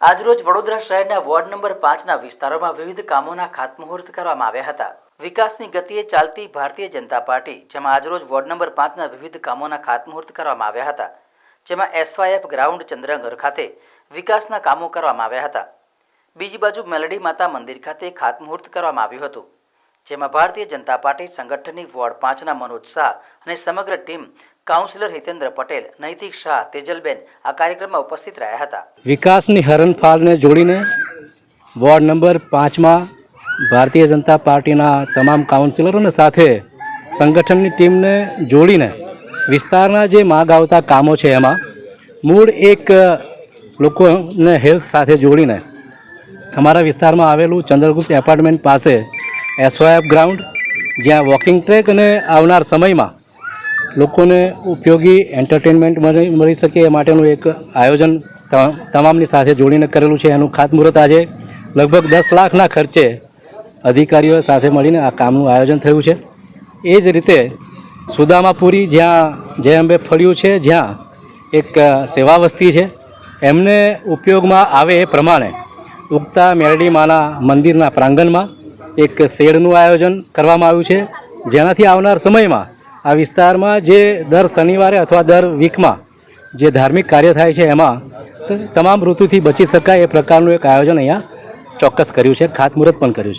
આજરોજ વડોદરા શહેરના ward number પાંચના વિસ્તારોમાં વિવિધ કામોના ખાતમુહૂર્ત કરવામાં આવ્યા હતા. વિકાસની ગતિએ ચાલતી ભારતીય જનતા પાર્ટી, જેમાં આજરોજ વોર્ડ નંબર પાંચના વિવિધ કામોના ખાતમુહૂર્ત કરવામાં આવ્યા હતા. જેમાં એસવાયએફ ગ્રાઉન્ડ ચંદ્રનગર ખાતે વિકાસના કામો કરવામાં આવ્યા હતા. બીજી બાજુ મેલડી માતા મંદિર ખાતે ખાતમુહૂર્ત કરવામાં આવ્યું હતું. જેમાં ભારતીય જનતા પાર્ટી સંગઠનની વોર્ડ પાંચના મનોજ શાહ અને સમગ્ર ટીમ કાઉન્સિલર હિતેન્દ્ર પટેલ, નૈતિક શાહ તેજલબેન આ કાર્યક્રમમાં ઉપસ્થિત રહ્યા હતા. વિકાસની હરણફાળને જોડીને વોર્ડ નંબર પાંચમાં ભારતીય જનતા પાર્ટીના તમામ કાઉન્સિલરોને સાથે સંગઠનની ટીમને જોડીને વિસ્તારના જે માગ આવતા કામો છે એમાં મૂળ એક લોકોને હેલ્થ સાથે જોડીને અમારા વિસ્તારમાં આવેલું ચંદ્રગુપ્ત એપાર્ટમેન્ટ પાસે એસવાયએફ ગ્રાઉન્ડ, જ્યાં વોકિંગ ટ્રેક અને આવનાર સમયમાં લોકોને ઉપયોગી એન્ટરટેનમેન્ટ મળી શકે એ માટેનું એક આયોજન તમામની સાથે જોડીને કરેલું છે. એનું ખાતમુહૂર્ત આજે લગભગ દસ લાખના ખર્ચે અધિકારીઓ સાથે મળીને આ કામનું આયોજન થયું છે. એ જ રીતે સુદામાપુરી જ્યાં જય અંબે ફળ્યું છે, જ્યાં એક સેવા વસ્તી છે. એમને ઉપયોગમાં આવે એ પ્રમાણે ઉગતા મેરડી માના મંદિરના પ્રાંગણમાં એક શેડનું આયોજન કરવામાં આવ્યું છે. જેનાથી આવનાર સમયમાં આ વિસ્તારમાં જે દર શનિવારે અથવા દર વીકમાં જે ધાર્મિક કાર્ય થાય છે એમાં તમામ ઋતુથી બચી શકાય એ પ્રકારનું એક આયોજન અહીંયા ચોક્કસ કર્યું છે, ખાતમુહૂર્ત પણ કર્યું છે.